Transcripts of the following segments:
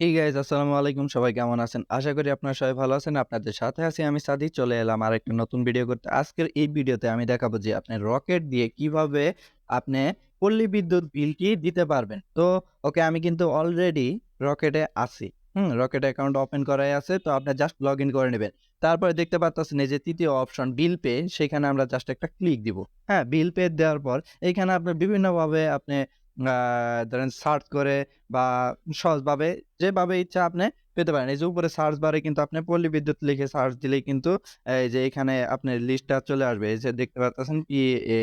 এই গাইজ আসসালামু আলাইকুম। সবাই কেমন আছেন? আশা করি আপনারা সবাই ভালো আছেন। আপনাদের সাথে আছি আমি সাদি চলে এলাম আর একটা নতুন ভিডিও করতে। আজকের এই ভিডিওতে আমি দেখাবো যে আপনি রকেট দিয়ে কীভাবে আপনি পল্লী বিদ্যুৎ বিলটি দিতে পারবেন। তো, ওকে, আমি কিন্তু অলরেডি রকেটে আছি। হুম, রকেট অ্যাকাউন্ট ওপেন করাই আছে। তো, আপনি জাস্ট লগ ইন করে নেবেন। তারপরে দেখতে পাচ্ছেন যে তৃতীয় অপশন বিল পে সেখানে আমরা জাস্ট একটা ক্লিক দিব। হ্যাঁ বিল পে দেওয়ার পর এখানে আপনি বিভিন্নভাবে আপনি ধরেন সার্চ করে বা সহজভাবে যেভাবে ইচ্ছা আপনি পেতে পারেন। এই যে উপরে সার্চ বারে কিন্তু আপনি পল্লী বিদ্যুৎ লিখে সার্চ দিলেই কিন্তু, এই যে এখানে আপনার লিস্টটা চলে আসবে। এই যে দেখতে পাচ্ছেন P A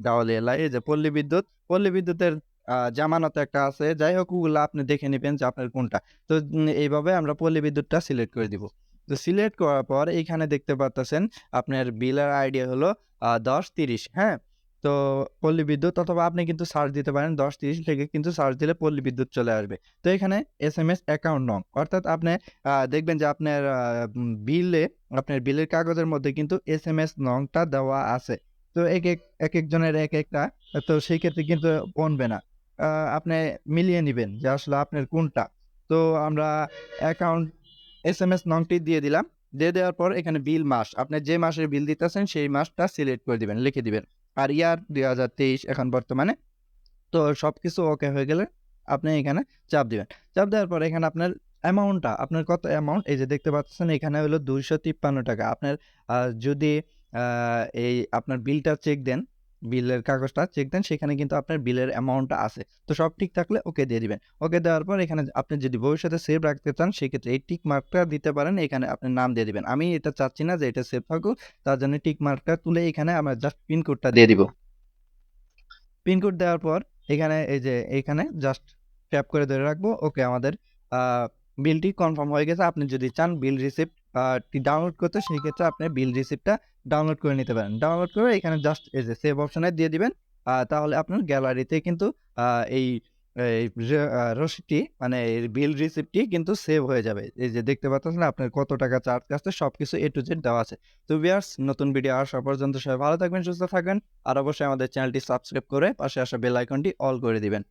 double L I এই যে পল্লী বিদ্যুৎ পল্লী বিদ্যুতের জামানত একটা আছে। যাই হোক, ওগুলো আপনি দেখে নেবেন যে আপনার কোনটা। তো এইভাবে আমরা পল্লী বিদ্যুৎটা সিলেক্ট করে দিব। তো সিলেক্ট করার পর এইখানে দেখতে পাচ্ছেন, আপনার বিলের আইডিয়া হলো দশ তিরিশ হ্যাঁ? তো পল্লী বিদ্যুৎ অথবা আপনি কিন্তু সার্চ দিতে পারেন দশ তিরিশ থেকে কিন্তু সার্চ দিলে পল্লী বিদ্যুৎ চলে আসবে। তো এখানে এস এম এস অ্যাকাউন্ট নং, অর্থাৎ আপনি দেখবেন যে আপনার বিলে, আপনার বিলের কাগজের মধ্যে কিন্তু এস এম এস নংটা দেওয়া আছে। তো এক এক এক একজনের এক একটা, তো সেই ক্ষেত্রে কিন্তু বনবে না। আপনি মিলিয়ে নেবেন যে আসলে আপনার কোনটা। তো আমরা অ্যাকাউন্ট এস এম এস নংটি দিয়ে দিলাম। দিয়ে দেওয়ার পর এখানে বিল মাস, আপনি যে মাসের বিল দিতেছেন সেই মাসটা সিলেক্ট করে দিবেন, লিখে দিবেন। আর ইয়ার দুই হাজার তেইশ এখন বর্তমানে। তো সব কিছু ওকে হয়ে গেলে আপনি এখানে চাপ দেবেন। চাপ দেওয়ার পর এখানে আপনার অ্যামাউন্টটা আপনার কত অ্যামাউন্ট এই যে দেখতে পাচ্ছেন এখানে হলো দুইশো তিপ্পান্ন টাকা। আপনার যদি এই আপনার বিলটা চেক দেন বিলের কাগজটা চেক দেন, সেখানে কিন্তু আপনার বিলের অ্যামাউন্টটা আছে। তো সব ঠিক থাকলে ওকে দিয়ে দিবেন। ওকে দেওয়ার পর এখানে আপনি যদি ভবিষ্যতে সেভ রাখতে চান, সেক্ষেত্রে এই টিক মার্কটা দিতে পারেন, এখানে আপনি নাম দিয়ে দিবেন। আমি এটা চাচ্ছি না যে এটা সেভ থাকুক, তার জন্য টিক মার্কটা তুলে এখানে আমরা জাস্ট পিনকোডটা দিয়ে দিব। পিনকোড দেওয়ার পর এখানে এই যে এখানে জাস্ট ট্যাপ করে ধরে রাখব। ওকে আমাদের বিলটি কনফার্ম হয়ে গেছে। আপনি যদি চান বিল রিসিপ্ট ডাউনলোড করতে সেই ক্ষেত্রে আপনি বিল রিসিপ্টটা ডাউনলোড করে নিতে পারেন। ডাউনলোড করে এখানে জাস্ট এই যে সেভ অপশনে দিয়ে দিবেন। তাহলে আপনার গ্যালারিতে কিন্তু এই রসিদটি মানে বিল রিসিপ্টটি কিন্তু সেভ হয়ে যাবে। এই যে দেখতে পাচ্ছেন আপনার কত টাকা চার্জ আসছে সবকিছু এ টু জেড দেওয়া আছে। তো ভিউয়ার্স নতুন ভিডিও আসা পর্যন্ত সবাই ভালো থাকবেন, সুস্থ থাকবেন। আর অবশ্যই আমাদের চ্যানেলটি সাবস্ক্রাইব করে পাশে আসা বেল আইকনটি অল করে দিবেন।